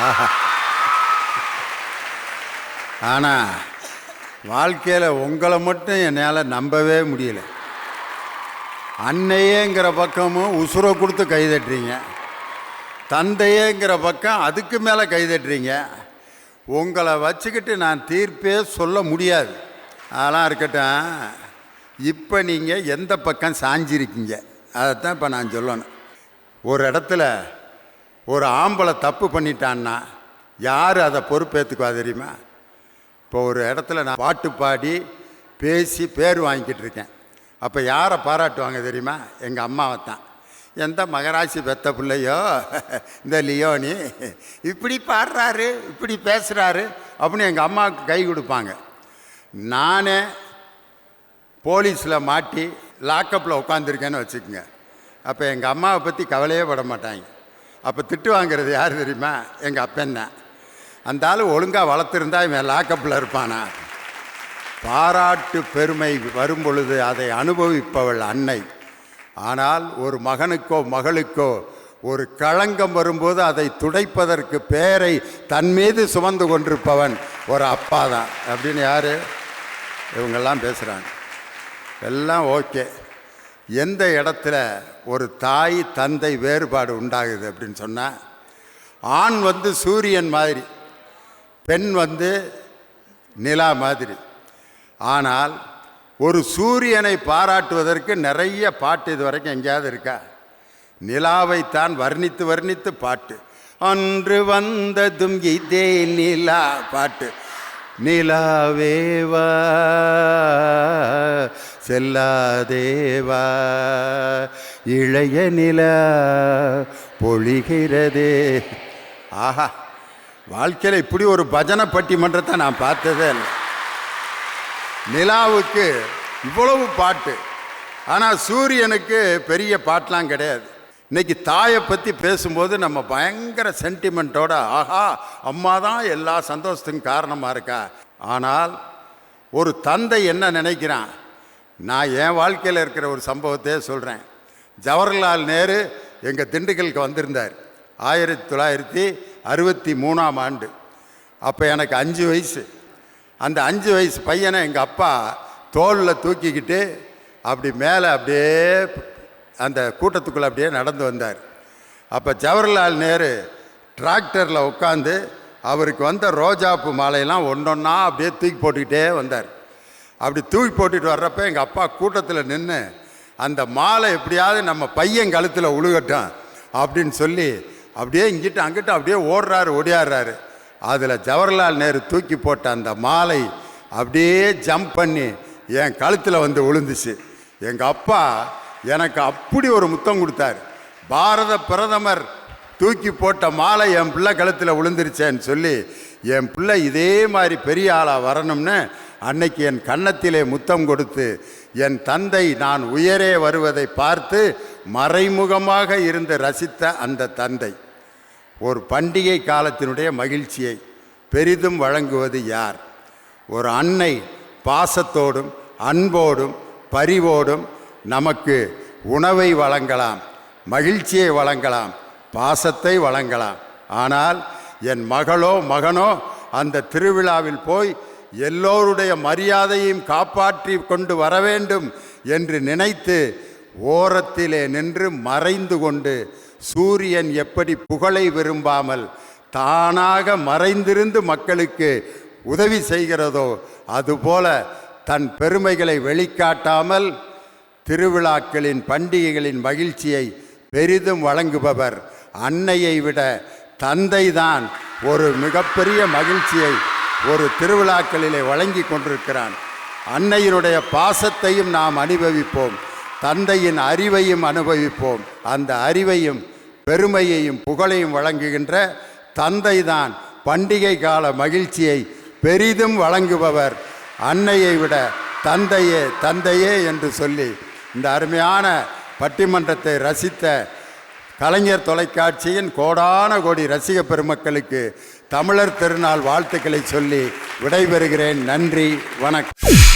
ஆஹா. ஆனால் வாழ்க்கையில் உங்களை மட்டும் என்னால் நம்பவே முடியல. அன்னையேங்கிற பக்கமும் உசுரை கொடுத்து கைதட்டுறீங்க தந்தையேங்கிற பக்கம் அதுக்கு மேலே கைதட்டுறீங்க உங்களை வச்சுக்கிட்டு நான் தீர்ப்பே சொல்ல முடியாது. அதெல்லாம் இருக்கட்டும். இப்போ நீங்கள் எந்த பக்கம் சாஞ்சிருக்கீங்க? அதைத்தான் இப்போ நான் சொல்லணும். ஒரு இடத்துல ஒரு ஆம்பளை தப்பு பண்ணிட்டான்னா யார் அதை பொறுப்பேற்றுக்குவா தெரியுமா? இப்போ ஒரு இடத்துல நான் பாட்டு பாடி பேசி பேர் வாங்கிக்கிட்டு இருக்கேன். அப்போ யாரை பாராட்டுவாங்க தெரியுமா? எங்கள் அம்மாவை தான். எந்த மகராசி பெத்த பிள்ளையோ இந்த லியோனி இப்படி பாடுறாரு இப்படி பேசுகிறாரு அப்படின்னு எங்கள் அம்மாவுக்கு கை கொடுப்பாங்க. நானே போலீஸில் மாட்டி லாக்கப்பில் உட்காந்துருக்கேன்னு வச்சுக்கோங்க. அப்போ எங்கள் அம்மாவை பற்றி கவலையே பட மாட்டாங்க. அப்போ திட்டு வாங்குறது யார் தெரியுமா? எங்கள் அப்பன் தான் அந்த ஆள் ஒழுங்காக வளர்த்துருந்தா இவன் லாக்கப்பில் இருப்பானா? பாராட்டு பெருமை வரும் பொழுது அதை அனுபவிப்பவள் அன்னை. ஆனால் ஒரு மகனுக்கோ மகளுக்கோ ஒரு களங்கம் வரும்போது அதை துடைப்பதற்கு பேரை தன் மீது சுமந்து கொண்டிருப்பவன் ஒரு அப்பா தான் அப்படின்னு யார்? இவங்கெல்லாம் பேசுகிறாங்க எல்லாம் ஓகே. எந்த இடத்துல ஒரு தாய் தந்தை வேறுபாடு உண்டாகுது அப்படின்னு சொன்னால் ஆண் வந்து சூரியன் மாதிரி பெண் வந்து நிலா மாதிரி. ஆனால் ஒரு சூரியனை பாராட்டுவதற்கு நிறைய பாட்டு இது வரைக்கும் எங்கேயாவது இருக்கா? நிலாவைத்தான் வர்ணித்து வர்ணித்து பாட்டு. அன்று வந்ததும் இதே நிலா பாட்டு. நிலாவேவா செல்லாதேவா இளைய நிலா பொழிகிறதே. ஆஹா வாழ்க்கையில் இப்படி ஒரு பஜனை பட்டிமன்றத்தை நான் பார்த்ததே இல்லை. நிலாவுக்கு இவ்வளவு பாட்டு. ஆனால் சூரியனுக்கு பெரிய பாட்டெலாம் கிடையாது. இன்னைக்கு தாயை பற்றி பேசும்போது நம்ம பயங்கர சென்டிமெண்ட்டோட ஆஹா அம்மா தான் எல்லா சந்தோஷத்துக்கும் காரணமாக இருக்கா? ஆனால் ஒரு தந்தை என்ன நினைக்கிறான்? நான் என் வாழ்க்கையில் இருக்கிற ஒரு சம்பவத்தையே சொல்கிறேன் ஜவஹர்லால் நேரு எங்கள் திண்டுக்கலுக்கு வந்திருந்தார். ஆயிரத்தி தொள்ளாயிரத்தி அறுபத்தி மூணாம் ஆண்டு. அப்போ எனக்கு அஞ்சு வயசு. அந்த அஞ்சு வயசு பையனை எங்கள் அப்பா தோலில் தூக்கிக்கிட்டு அப்படி மேலே அப்படியே அந்த கூட்டத்துக்குள்ளே அப்படியே நடந்து வந்தார். அப்போ ஜவஹர்லால் நேரு டிராக்டரில் உட்காந்து அவருக்கு வந்த ரோஜாப்பு மாலையெல்லாம் ஒன்றொன்னா அப்படியே தூக்கி போட்டுக்கிட்டே வந்தார். அப்படி தூக்கி போட்டுட்டு வர்றப்ப எங்கள் அப்பா கூட்டத்தில் நின்று அந்த மாலை எப்படியாவது நம்ம பையன் கழுத்தில் உழுகட்டும் அப்படின்னு சொல்லி அப்படியே இங்கிட்டு அங்கிட்டு அப்படியே ஓடுறாரு ஓடியாடுறாரு. அதில் ஜவஹர்லால் நேரு தூக்கி போட்ட அந்த மாலை அப்படியே ஜம்ப் பண்ணி என் கழுத்தில் வந்து விழுந்துச்சு எங்கள் அப்பா எனக்கு அப்படி ஒரு முத்தம் கொடுத்தார். பாரத பிரதமர் தூக்கி போட்ட மாலை என் பிள்ளை கழுத்தில் விழுந்துருச்சேன்னு சொல்லி என் பிள்ளை இதே மாதிரி பெரிய ஆளாக வரணும்னு அன்னைக்கு என் கன்னத்திலே முத்தம் கொடுத்து என் தந்தை நான் உயரே வருவதை பார்த்து மறைமுகமாக இருந்து ரசித்த அந்த தந்தை. ஒரு பண்டிகை காலத்தினுடைய மகிழ்ச்சியை பெரிதும் வழங்குவது யார்? ஒரு அன்னை பாசத்தோடும் அன்போடும் பரிவோடும் நமக்கு உணவை வழங்கலாம் மகிழ்ச்சியை வழங்கலாம் பாசத்தை வழங்கலாம். ஆனால் என் மகளோ மகனோ அந்த திருவிழாவில் போய் எல்லோருடைய மரியாதையும் காப்பாற்றி கொண்டு வர வேண்டும் என்று நினைத்து ஓரத்திலே நின்று மறைந்து கொண்டு சூரியன் எப்படி புகழை விரும்பாமல் தானாக மறைந்திருந்து மக்களுக்கு உதவி செய்கிறதோ அதுபோல தன் பெருமைகளை வெளிக்காட்டாமல் திருவிழாக்களின் பண்டிகைகளின் மகிழ்ச்சியை பெரிதும் வழங்குபவர் அன்னையை விட தந்தைதான் ஒரு மிகப்பெரிய மகிழ்ச்சியை ஒரு திருவிழாக்களிலே வழங்கி கொண்டிருக்கிறான். அன்னையினுடைய பாசத்தையும் நாம் அனுபவிப்போம். தந்தையின் அறிவையும் அனுபவிப்போம். அந்த அறிவையும் பெருமையையும் புகழையும் வழங்குகின்ற தந்தைதான் பண்டிகை கால மகிழ்ச்சியை பெரிதும் வழங்குபவர். அன்னையை விட தந்தையே தந்தையே என்று சொல்லி இந்த அருமையான பட்டிமன்றத்தை ரசித்த கலைஞர் தொலைக்காட்சியின் கோடான கோடி ரசிக பெருமக்களுக்கு தமிழர் திருநாள் வாழ்த்துக்களை சொல்லி விடைபெறுகிறேன். நன்றி வணக்கம்.